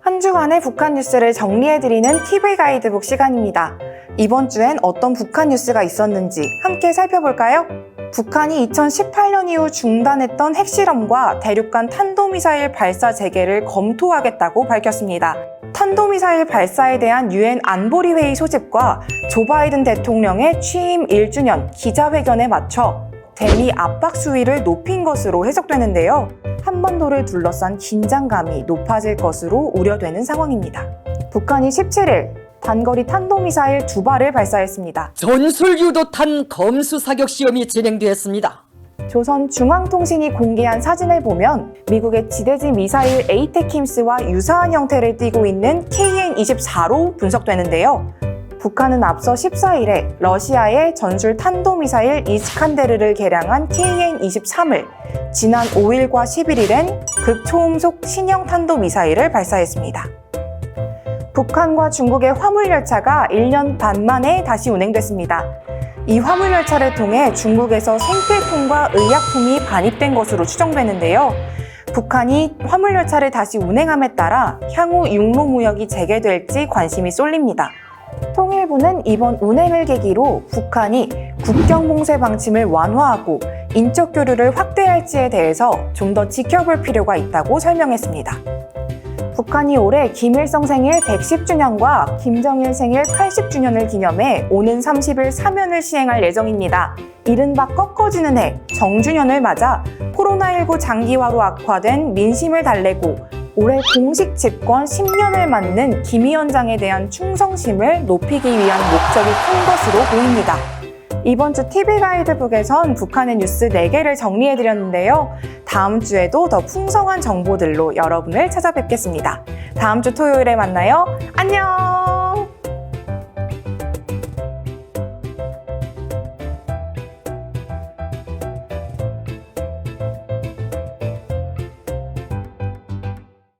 한 주간의 북한 뉴스를 정리해드리는 TV 가이드북 시간입니다. 이번 주엔 어떤 북한 뉴스가 있었는지 함께 살펴볼까요? 북한이 2018년 이후 중단했던 핵실험과 대륙간 탄도미사일 발사 재개를 검토하겠다고 밝혔습니다. 탄도미사일 발사에 대한 유엔 안보리 회의 소집과 조 바이든 대통령의 취임 1주년 기자회견에 맞춰 대미 압박 수위를 높인 것으로 해석되는데요. 한반도를 둘러싼 긴장감이 높아질 것으로 우려되는 상황입니다. 북한이 17일 단거리 탄도미사일 두 발을 발사했습니다. 전술 유도탄 검수 사격 시험이 진행되었습니다. 조선 중앙통신이 공개한 사진을 보면 미국의 지대지 미사일 에이테킴스와 유사한 형태를 띠고 있는 KN-24로 분석되는데요. 북한은 앞서 14일에 러시아의 전술 탄도미사일 이스칸데르를 개량한 KN-23을 지난 5일과 11일엔 극초음속 신형 탄도미사일을 발사했습니다. 북한과 중국의 화물열차가 1년 반 만에 다시 운행됐습니다. 이 화물열차를 통해 중국에서 생필품과 의약품이 반입된 것으로 추정되는데요. 북한이 화물열차를 다시 운행함에 따라 향후 육로 무역이 재개될지 관심이 쏠립니다. 통일부는 이번 운행을 계기로 북한이 국경 봉쇄 방침을 완화하고 인적 교류를 확대할지에 대해서 좀 더 지켜볼 필요가 있다고 설명했습니다. 북한이 올해 김일성 생일 110주년과 김정일 생일 80주년을 기념해 오는 30일 사면을 시행할 예정입니다. 이른바 꺾어지는 해 정주년을 맞아 코로나19 장기화로 악화된 민심을 달래고 올해 공식 집권 10년을 맞는 김 위원장에 대한 충성심을 높이기 위한 목적이 큰 것으로 보입니다. 이번 주 TV 가이드북에선 북한의 뉴스 4개를 정리해드렸는데요. 다음 주에도 더 풍성한 정보들로 여러분을 찾아뵙겠습니다. 다음 주 토요일에 만나요. 안녕!